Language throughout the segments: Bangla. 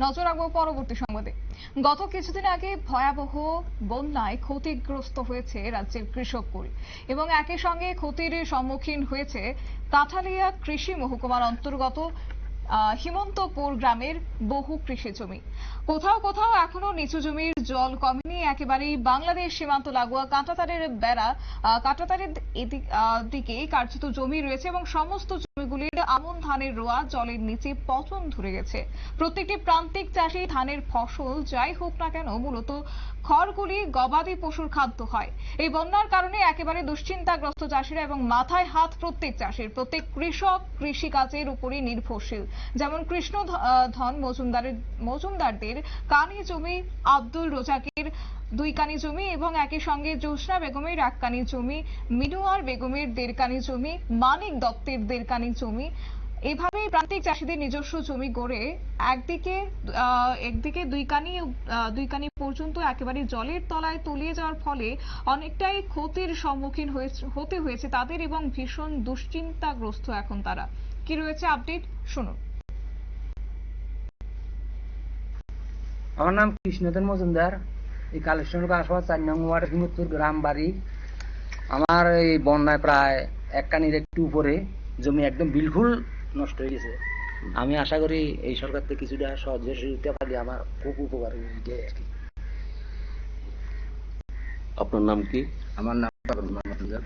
নজর রাখব পরবর্তী সংবাদে। গত কিছুদিন আগে ভয়াবহ বন্যায় ক্ষতিগ্রস্ত হয়েছে রাজ্যের কৃষককুল এবং একই সঙ্গে ক্ষতির সম্মুখীন হয়েছে কাঠালিয়া কৃষি মহকুমার অন্তর্গত হিমন্তপুর গ্রামের বহু কৃষি জমি। কোথাও কোথাও এখনও নিচু জমির জল কমেনি, একেবারেই বাংলাদেশ সীমান্ত লাগোয়া কাঁটাতারের বেড়া। কাঁটাতারের দিকে কার্যত জমি রয়েছে এবং সমস্ত জমিগুলির আমন ধানের রোয়া জলের নিচে পচন ধরে গেছে। প্রত্যেকটি প্রান্তিক চাষি ধানের ফসল যাই হোক না কেন মূলত খড়গুলি গবাদি পশুর খাদ্য হয়। এই বন্যার কারণে একেবারে দুশ্চিন্তাগ্রস্ত চাষিরা এবং মাথায় হাত প্রত্যেক চাষির, প্রত্যেক কৃষক কৃষিকাজের উপরই নির্ভরশীল। যেমন কৃষ্ণ ধন মজুমদারের, মজুমদারদের কানি জমি আব্দুল রোজাকের দুই কানি জমি এবং একই সঙ্গে জ্যোৎস্না বেগমের এক কানি জমি, মিনুয়ার বেগমের দেড় কানি জমি, মানিক দত্তের দেড় কানি জমি। এভাবেই প্রান্তিক চাষিদের নিজস্ব জমি গড়ে একদিকে একদিকে দুই কানি দুই কানি পর্যন্ত একেবারে জলের তলায় তলিয়ে যাওয়ার ফলে অনেকটাই ক্ষতির সম্মুখীন হতে হয়েছে তাদের এবং ভীষণ দুশ্চিন্তাগ্রস্ত এখন তারা। কি রয়েছে আপডেট? শুনুন। আমার নাম কৃষ্ণধন মজুমদার। এই কালেকশন আসার চার নং ওয়ার্ড হিমতপুর গ্রাম বাড়ি। আমার এই বন্যায় প্রায় এক কানির একটু উপরে জমি একদম বিলকুল নষ্ট হয়ে গেছে। আমি আশা করি এই সরকার থেকে কিছুটা সহযোগিতা পালি আমার খুব উপকার হইবে আর কি। আপনার নাম কি? আমার নাম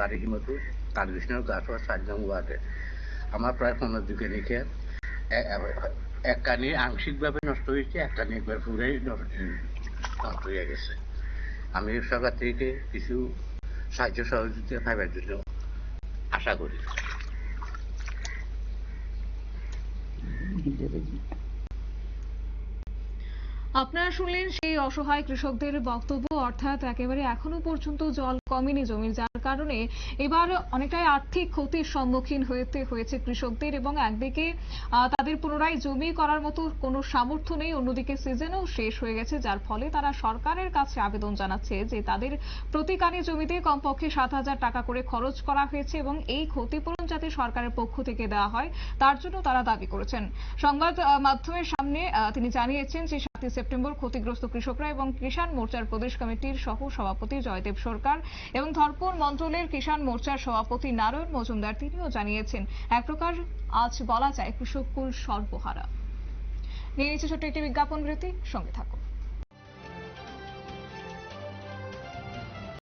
বাড়ি হিমতপুর কালীকৃষ্ণের গাছওয়া চার নং ওয়ার্ডে। আমার প্রায় পনেরো দিকে রেখে এক কানে আংশিকভাবে নষ্ট হয়েছে এক কানে একবার নষ্ট নষ্ট হয়ে গেছে। আমি সরকার থেকে কিছু সাহায্য সহযোগিতা পাইবার জন্য আশা করি। আপনারা শুনলেন সেই অসহায় কৃষকদের বক্তব্য, অর্থাৎ একেবারে এখনও পর্যন্ত জল কমেনি জমির, যার কারণে এবার অনেকটাই আর্থিক ক্ষতির সম্মুখীন হতে হয়েছে কৃষকদের এবং একদিকে তাদের পুনরায় জমি করার মতো কোনো সামর্থ্য নেই, অন্যদিকে সিজনও শেষ হয়ে গেছে, যার ফলে তারা সরকারের কাছে আবেদন জানাচ্ছে যে তাদের প্রতিকানি জমিতে কমপক্ষে সাত হাজার টাকা করে খরচ করা হয়েছে এবং এই ক্ষতিপূরণ যাতে সরকারের পক্ষ থেকে দেওয়া হয়, তার জন্য তারা দাবি করেছেন। সংবাদ মাধ্যমের সামনে তিনি জানিয়েছেন যে সাতই সেপ্টেম্বর ক্ষতিগ্রস্ত কৃষকরা এবং কিষাণ মোর্চার প্রদেশ কমিটির সহ সভাপতি জয়দেব সরকার এবং ধরপুর মন্ডলের কিষাণ মোর্চার সভাপতি নারায়ণ মজুমদার তিনিও জানিয়েছেন, এক প্রকার আজ বলা যায় কৃষককুল সর্বহারা। নিয়ে নিচ্ছে ছোট্ট একটি বিজ্ঞাপন বিরতি, সঙ্গে থাকুন।